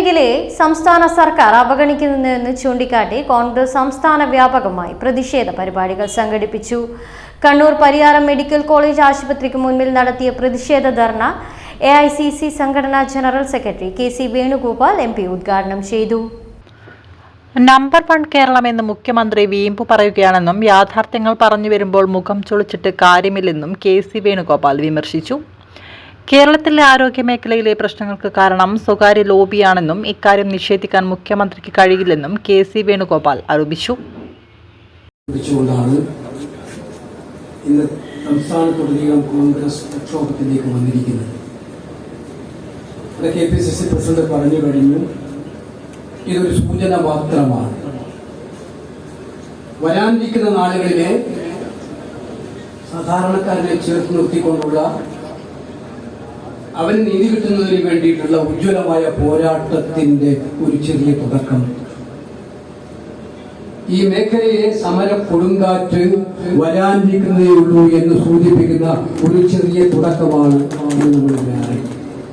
മേഖലയെ സംസ്ഥാന സർക്കാർ അവഗണിക്കുന്നുവെന്ന് ചൂണ്ടിക്കാട്ടി കോൺഗ്രസ് സംസ്ഥാന വ്യാപകമായി പ്രതിഷേധ പരിപാടികൾ സംഘടിപ്പിച്ചു. കണ്ണൂർ പരിയാരം മെഡിക്കൽ കോളേജ് ആശുപത്രിക്ക് മുന്നിൽ നടത്തിയ പ്രതിഷേധ ധർണ എ ഐ സി സി സംഘടനാ general secretary K C Venugopal M P ഉദ്ഘാടനം ചെയ്തു. നമ്പർ വൺ കേരളം എന്ന് മുഖ്യമന്ത്രി വീമ്പു പറയുകയാണെന്നും യാഥാർത്ഥ്യങ്ങൾ പറഞ്ഞു വരുമ്പോൾ മുഖം ചുളിച്ചിട്ട് കാര്യമില്ലെന്നും കെ സി വേണുഗോപാൽ വിമർശിച്ചു. കേരളത്തിലെ ആരോഗ്യ മേഖലയിലെ പ്രശ്നങ്ങൾക്ക് കാരണം സ്വകാര്യ ലോബിയാണെന്നും ഇക്കാര്യം നിഷേധിക്കാൻ മുഖ്യമന്ത്രിക്ക് കഴിയില്ലെന്നും കെ സി വേണുഗോപാൽ ആരോപിച്ചു. പറഞ്ഞു ഇതൊരു സൂചന മാത്രമാണ്. വരാനിരിക്കുന്ന നാളുകളിലെ സാധാരണക്കാരനെ ചേർത്ത് നിർത്തിക്കൊണ്ടുള്ള അവന് നീതി കിട്ടുന്നതിന് വേണ്ടിയിട്ടുള്ള ഉജ്ജ്വലമായ പോരാട്ടത്തിന്റെ ഒരു ചെറിയ തുടക്കം. ഈ മേഖലയെ സമര കൊടുങ്കാറ്റ് വരാനിരിക്കുന്നതേ ഉള്ളൂ എന്ന് സൂചിപ്പിക്കുന്ന ഒരു ചെറിയ തുടക്കമാണ് നമ്മൾ